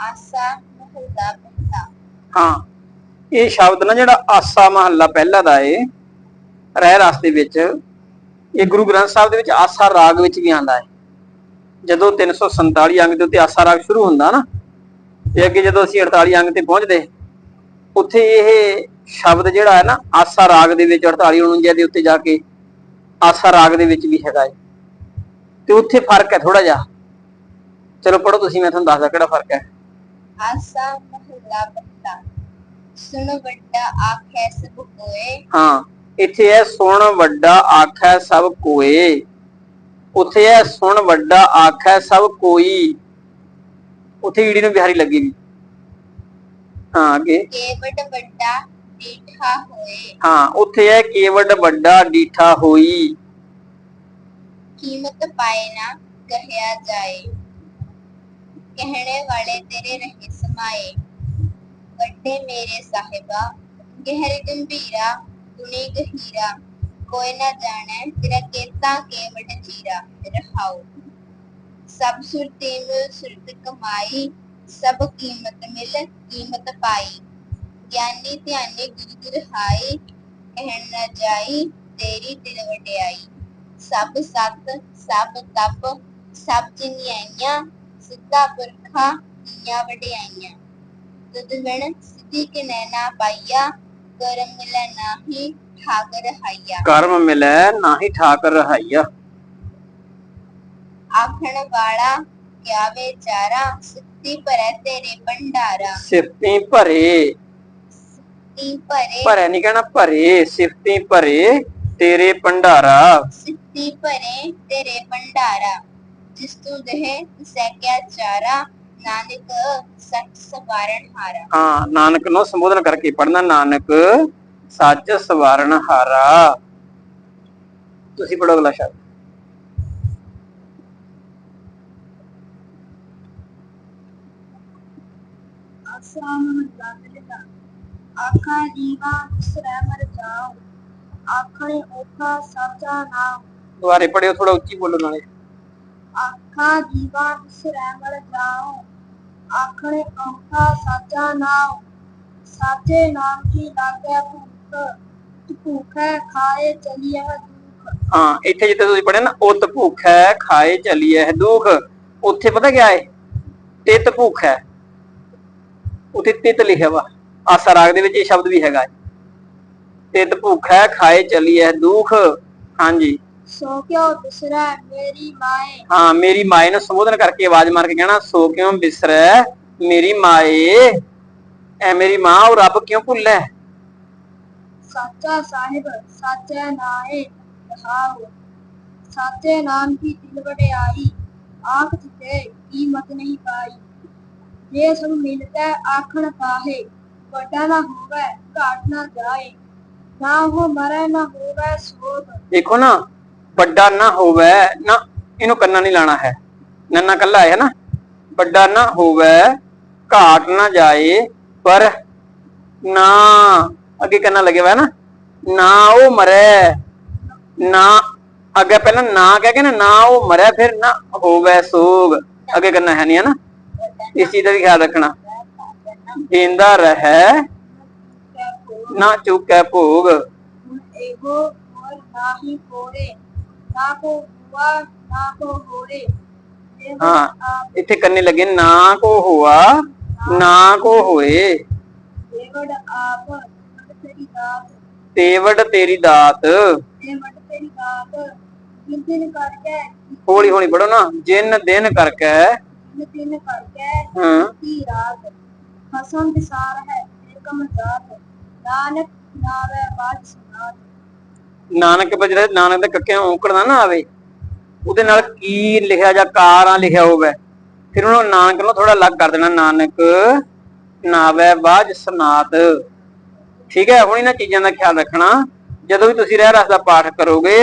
ਆਸਾ ਮਹੱਲਾ ਪਹਿਲਾ ਹਾਂ, ਇਹ ਸ਼ਬਦ ਨਾ ਜਿਹੜਾ ਆਸਾ ਮਹੱਲਾ ਪਹਿਲਾ ਦਾ ਏ, ਰਹਿ ਰਸ ਦੇ ਵਿੱਚ, ਇਹ ਗੁਰੂ ਗ੍ਰੰਥ ਸਾਹਿਬ ਦੇ ਵਿੱਚ ਆਸਾ ਰਾਗ ਵਿੱਚ ਵੀ ਆਂਦਾ ਹੈ ਜਦੋਂ 347 ਅੰਗ ਦੇ ਉੱਤੇ ਆਸਾ ਰਾਗ ਸ਼ੁਰੂ ਹੁੰਦਾ ਨਾ, ਤੇ ਅੱਗੇ ਜਦੋਂ ਅਸੀਂ 48 ਅੰਗ ਤੇ ਪਹੁੰਚਦੇ, ਉੱਥੇ ਇਹ ਸ਼ਬਦ ਜਿਹੜਾ ਹੈ ਨਾ, ਆਸਾ ਰਾਗ ਦੇ ਵਿੱਚ 48 49 ਦੇ ਉੱਤੇ ਜਾ ਕੇ ਆਸਾ ਰਾਗ ਦੇ ਵਿੱਚ ਵੀ ਹੈਗਾ ਹੈ ਤੇ ਉੱਥੇ ਫ਼ਰਕ ਹੈ ਥੋੜਾ ਜਿਹਾ। ਚਲੋ ਪੜੋ ਤੁਸੀਂ ਮੈਂ ਤੁਹਾਨੂੰ ਦੱਸਦਾ ਕਿਹੜਾ ਫ਼ਰਕ ਹੈ। ਆਸਾ ਮਹੱਲਾ ਪਹਿਲਾ ਸੁਣ ਵੱਡਾ ਆਖੈ ਸਭ ਕੋਏ। ਹਾਂ ਇੱਥੇ ਹੈ ਸੁਣ ਵੱਡਾ ਆਖੈ ਸਭ ਕੋਏ। ਉੱਥੇ ਹੈ ਸੁਣ ਵੱਡਾ ਆਖੈ ਸਭ ਕੋਈ। ਉੱਥੇ ਈੜੀ ਨੂੰ ਬਿਹਾਰੀ ਲੱਗੇਗੀ ਹਾਂ ਅੱਗੇ। ਕੇਵਡ ਵੱਡਾ ਡੀਠਾ ਹੋਏ। ਹਾਂ ਉੱਥੇ ਹੈ ਕੇਵਡ ਵੱਡਾ ਡੀਠਾ ਹੋਈ। ਕੀਮਤ ਪਾਏ ਨਾ ਕਹਿਆ ਜਾਏ। ਕਹਿਣੇ ਵਾਲੇ ਤੇਰੇ ਰਹੇ ਸਮਾਏ ਵੱਡੇ ਮੇਰੇ ਸਾਹਿਬਾ ਗਹਿਰ ਗੰਭੀਰਾ ਗੁਣੀ ਗਹੀਰਾ ਕੋਈ ਨਾ ਜਾਣੈ ਤੇਰਾ ਕੇਤਾ ਕੇਵਡ ਚੀਰਾ ਰਹਾਉ ਸਭ ਸੁਰਤੀ ਮਿਲ ਸੁਰਤ ਕਮਾਈ ਸਭ ਕੀਮਤ ਮਿਲ ਕੀਮਤ ਪਾਈ ਗਿਆਨੀ ਧਿਆਨੀ ਗੁਰ ਗੁਰ ਹਾਈ ਕਹਿਣ ਨਾ ਜਾਈ ਤੇਰੀ ਤਿਲ ਵਡਿਆਈ ਸਭ ਸਤ ਸਭ ਤਪ ਸਭ ਚਿੰਨਿਆਈਆਂ ਸਿੱਧਾ ਪੁਰਖਾ ਨੀਆਂ ਵਡਿਆਈਆਂ। ਤੁਧ ਵਿਣ ਸਿੱਧੀ ਕਿ ਨੈਣਾ ਪਾਈਆ ਕਰਮ ਮਿਲੈ ਨਾਹੀ ਠਾਕਰ ਹਾਈਆ ਕਰਮ ਮਿਲੈ ਨਾਹੀ ਠਾਕਰ ਰਹਾਈਆ। ਆਖਣ ਵਾਲਾ ਕਿਆ ਵਿਚਾਰਾ ਸਿੱਧੀ ਭਰੈ ਤੇਰੇ ਭੰਡਾਰਾ। ਸਿਫਤੀ ਭਰੇ। ਸਿੱਧੀ ਭਰੇ। ਭਰੇ ਨਹੀਂ ਕਹਿਣਾ ਭਰੇ ਸਿਫਤੀ ਭਰੇ ਤੇਰੇ ਭੰਡਾਰਾ। ਸਿੱਧੀ ਭਰੇ ਤੇਰੇ ਭੰਡਾਰਾ। ਜਿਸ ਤੂੰ ਦੇਹ ਸੈਕਿਆ ਚਾਰਾ ਨਾਨਕ ਸੱਚ ਸਵਾਰਨ ਹਾਰਾ ਹਾਂ ਨਾਨਕ ਨੂੰ ਸੰਬੋਧਨ ਕਰਕੇ ਪੜਨਾ ਨਾਨਕ ਸੱਚ ਸਵਾਰਨ ਹਾਰਾ ਤੁਸੀਂ ਪੜੋ ਅਗਲਾ ਸ਼ਬਦ ਆਸਾ ਮਹੱਲਾ ਪਹਿਲਾ ਆਖਾਂ ਜੀਵਾ ਸ੍ਰੈ ਮਰ ਜਾਓ ਆਖਣੇ ਓਖਾ ਸਾਚਾ ਨਾਮ ਦੁਬਾਰੇ ਪੜਿਓ ਥੋੜਾ ਉੱਚੀ ਬੋਲੋ ਨਾਲੇ ਆਖਾਂ, ਜੀਵਾ ਸ੍ਰੈ ਮਰ ਆਖਣੇ ਓਖਾ ਸਾਚਾ ਨਾਮ ਸਾਚੇ ਨਾਮ ਕੀ ਲਾਗੈ ਭੂਖ ਭੂਖੈ ਖਾਏ ਚਲੀਐ ਦੁਖ। ਹਾਂ, ਇੱਥੇ ਜਿੱਥੇ ਤੁਸੀਂ ਪੜਿਆ ਨਾ, ਉਤ ਭੁੱਖ ਖਾਏ ਚਲੀਏ ਦੁਖ। ਉੱਥੇ ਪਤਾ ਕਿਆ ਹੈ ਤਿਤ ਭੁੱਖ। ਹੈ ਉੱਥੇ ਤਿਤ ਲਿਖਿਆ ਵਾ। ਆਸਾ ਰਾਗ ਦੇ ਵਿੱਚ ਇਹ ਸ਼ਬਦ ਵੀ ਹੈਗਾ ਤਿਤ ਭੁੱਖ ਹੈ ਖਾਏ ਚਲੀਏ ਹੈ ਦੁਖ। ਹਾਂਜੀ। ਸੋ ਕਿਉ ਬਿਸਰੈ ਮੇਰੀ ਮਾਏ? ਹਾਂ ਮੇਰੀ ਮਾਏ ਨੂੰ ਸੰਬੋਧਨ ਕਰਕੇ ਆਵਾਜ਼ ਮਾਰ ਕੇ ਕਹਿਣਾ ਸੋ ਕਿਉਂ ਬਿਸਰੈ ਮੇਰੀ ਮਾਏ? ਐ ਮੇਰੀ ਮਾਂ ਉਹ ਰੱਬ ਕਿਉਂ ਭੁੱਲੈ? ਸਾਚਾ ਸਾਹਿਬ ਸਾਚੈ ਨਾਏ ਰਹਾਉ ਸਾਚੇ ਨਾਮ ਕੀ ਦਿਲ ਵਡਿਆਈ? ਆਖ ਜਿਤੇ ਕੀਮਤ ਨਹੀਂ ਪਾਈ। ਜੇ ਸਭ ਮਿਲਤੈ ਆਖਣ ਪਾਹੇ ਵੱਡਾ ਨਾ ਹੋਵੇ ਘਾਟ ਨਾ ਜਾਏ। ਨਾ ਹੋ ਮਰੈ ਨਾ ਹੋਵੇ ਸੋਧ ਦੇਖੋ ਨਾ ਵੱਡਾ ਨਾ ਹੋਵੇ ਨਾ, ਇਹਨੂੰ ਕੰਨਾ ਨਹੀਂ ਲਾਣਾ ਹੈ। ਨੰਨਾ ਕੱਲਾ ਹੈ ਨਾ। ਵੱਡਾ ਨਾ ਹੋਵੇ, ਘਾਟ ਨਾ ਜਾਏ, ਪਰ ਨਾ, ਅੱਗੇ ਕੰਨਾ ਲੱਗਿਆ ਹੋਇਆ ਨਾ। ਨਾ ਉਹ ਮਰੇ, ਨਾ, ਅੱਗੇ ਪਹਿਲਾਂ ਨਾ ਕਹਿ ਕੇ ਨਾ ਨਾ ਉਹ ਮਰੇ, ਫਿਰ ਨਾ ਹੋਵੇ ਸੋਗ। ਅੱਗੇ ਕਰਨਾ ਹੈ ਨਹੀਂ ਹੈ ਨਾ। ਇਸ ਚੀਜ਼ ਦਾ ਵੀ ਖਿਆਲ ਰੱਖਣਾ। ਜਿੰਦਾ ਰਹਿ, ਨਾ ਚੁੱਕੇ ਭੋਗ। ਇਹੋ ਹੋਰ ਨਾਹੀ ਕੋਰੇ ਨਾ ਕੋ ਹੁਆ ਨਾ ਹਾਂ। ਆਪ ਇੱਥੇ ਕੰਨੇ ਲੱਗੇ ਨਾ ਕੋ ਹੋਆ ਨਾ ਕੋ ਹੋਏ। ਦੇਵੜ ਆਪ ਮਟ ਤੇਰੀ ਦਾਤ। ਤੇਵੜ ਤੇਰੀ ਦਾਤ। ਤੇ ਮਟ ਤੇਰੀ ਦਾਤ। ਦਿਨ ਦਿਨ ਕਰਕੇ ਹੌਲੀ ਹੌਲੀ ਪੜੋ ਨਾ ਜਿਨ ਦਿਨ ਕਰਕੇ। ਦਿਨ ਕਰਕੇ ਹਾਂ। ਕੀ ਰਾਤ। ਹਸਨ ਵਿਸਾਰ ਹੈ ਏਕਮ ਜਾਤ। ਨਾਨਕ ਨਾਵੇ ਬਾਜ ਸੁਨਾਤ। ਨਾਨਕ ਬਜਰੇ ਨਾਨਕ ਦੇ ਕੱਕਿਆਂ ਔਂਕੜ ਨਾ ਆਵੇ, ਉਹਦੇ ਨਾਲ ਕੀ ਲਿਖਿਆ ਜਾਂ ਕਾਰਾਂ ਲਿਖਿਆ ਹੋਵੇ, ਫਿਰ ਉਹਨੂੰ ਨਾਨਕ ਨੂੰ ਥੋੜਾ ਅਲੱਗ ਕਰ ਦੇਣਾ, ਨਾਨਕ ਨਾਵੇ ਬਾਜ ਸਨਾਤ। ਠੀਕ ਹੈ, ਹੁਣ ਇਹਨਾਂ ਚੀਜ਼ਾਂ ਦਾ ਖਿਆਲ ਰੱਖਣਾ, ਜਦੋਂ ਵੀ ਤੁਸੀਂ ਰਹਿ ਰਸ ਦਾ ਪਾਠ ਕਰੋਗੇ,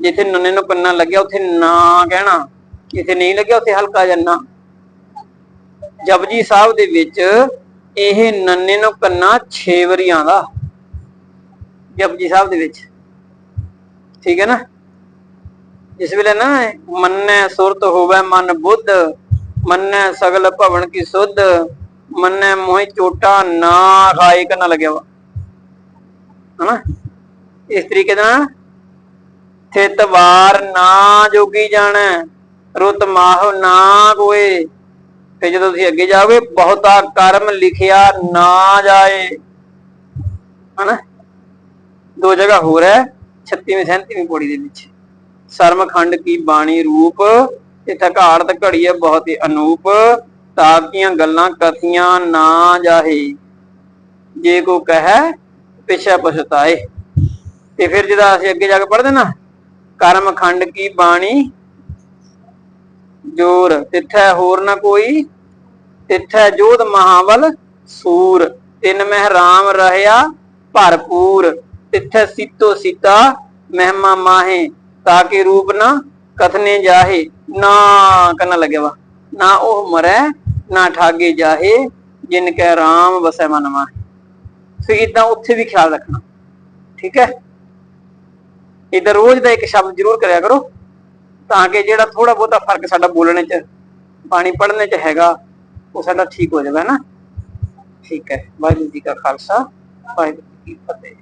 ਜਿੱਥੇ ਨੰਨੇ ਨੂੰ ਕੰਨਾ ਲੱਗਿਆ, ਉੱਥੇ ਨਾ ਕਹਿਣਾ, ਜਿੱਥੇ ਨਹੀਂ ਲੱਗਿਆ, ਉੱਥੇ ਹਲਕਾ ਜੰਨਾ ਜਪਜੀ ਸਾਹਿਬ ਦੇ ਵਿੱਚ ਇਹ ਨੰਨੇ ਨੂੰ ਕੰਨਾ 6 ਵਾਰੀ ਆਂਦਾ ਜਪਜੀ ਸਾਹਿਬ ਦੇ ਵਿੱਚ। ਠੀਕ ਹੈ ਨਾ? ਇਸ ਵੇਲੇ ਨਾ ਮੰਨੈ ਸੁਰਤ ਹੋਵੇ ਮਨ ਬੁੱਧ, ਮੰਨੈ ਸਗਲ ਭਵਨ ਕੀ ਸੁਧ, ਮੰਨੈ ਮੋਹਿ ਚੋਟਾ ਨਾ ਖਾਏ ਕਰਨਾ ਲੱਗਿਆ ਵਾ। ਹਨਾ? ਇਸ ਤਰੀਕੇ ਦੇ ਨਾਲ ਥਿਤ ਵਾਰ ਨਾ ਜੋਗੀ ਜਾਣਾ, ਰੁਤ ਮਾਹ ਨਾ ਕੋਏ। ਤੇ ਜਦੋਂ ਤੁਸੀਂ ਅੱਗੇ ਜਾਓਗੇ, ਬਹੁਤਾ ਕਰਮ ਲਿਖਿਆ ਨਾ ਜਾਏ। ਹਨਾ? ਦੋ ਜਗ੍ਹਾ ਹੋਰ ਹੈ। 36ਵੀਂ 37ਵੀਂ ਪੌੜੀ ਦੇ ਵਿੱਚ। ਸਰਮਖੰਡ ਕੀ ਬਾਣੀ ਰੂਪ, ਇਥੇ ਘਾੜਤ ਘੜੀ ਹੈ ਬਹੁਤ ਹੀ ਅਨੂਪ। ਤਾਕੀਆਂ ਗੱਲਾਂ ਕਥੀਆਂ ਨਾ ਜਾਹੇ। ਜੇ ਕੋ ਕਹੈ, ਪਿਛਾ ਪਛਤਾਏ। ਤੇ ਫਿਰ ਜਿਹਦਾ ਅਸੀਂ ਅੱਗੇ ਜਾ ਕੇ ਪੜ੍ਹਦੇ ਨਾ, ਕਰਮ ਖੰਡ ਕੀ ਬਾਣੀ? ਜੋਰ, ਤਿੱਥੈ ਹੋਰ ਨਾ ਕੋਈ। ਤਿੱਥੈ ਜੋਧ ਮਹਾਵਲ ਸੂਰ। ਤਿੰਨ ਮਹਿ ਰਾਮ ਰਹਿਆ ਭਰਪੂਰ। ਤਿੱਥੈ ਸੀਤੋ ਸੀਤਾ ਮਹਿਮਾ ਮਾਹੇ ਕਿ ਰੂਪ ਨਾ ਕਥਨੇ ਜਾਹੇ, ਨਾ ਕੰਨਾ ਲੱਗਿਆ। ਵਾ ਨਾ ਉਹ ਮਰੈ, ਨਾ ਠਾਗੇ ਜਾਹੇ, ਜਿਨ ਕੈ ਰਾਮ ਵਸੈ ਮਨ ਮਾਹੇ। ਸੋ ਇਦਾਂ ਉੱਥੇ ਵੀ ਖਿਆਲ ਰੱਖਣਾ। ਠੀਕ ਹੈ? ਇਧਰ ਰੋਜ਼ ਦਾ ਇੱਕ ਸ਼ਬਦ ਜ਼ਰੂਰ ਕਰਿਆ ਕਰੋ, ਤਾਂ ਕਿ ਜਿਹੜਾ ਥੋੜਾ ਬਹੁਤਾ ਫ਼ਰਕ ਸਾਡਾ ਬੋਲਣੇ 'ਚ, ਬਾਣੀ ਪੜ੍ਹਨੇ 'ਚ ਹੈਗਾ, ਉਹ ਸਾਡਾ ਠੀਕ ਹੋ ਜਾਵੇ ਨਾ? ਠੀਕ ਹੈ। ਵਾਹਿਗੁਰੂ ਜੀ ਕਾ ਖਾਲਸਾ, ਵਾਹਿਗੁਰੂ ਜੀ ਕੀ ਫਤਿਹ।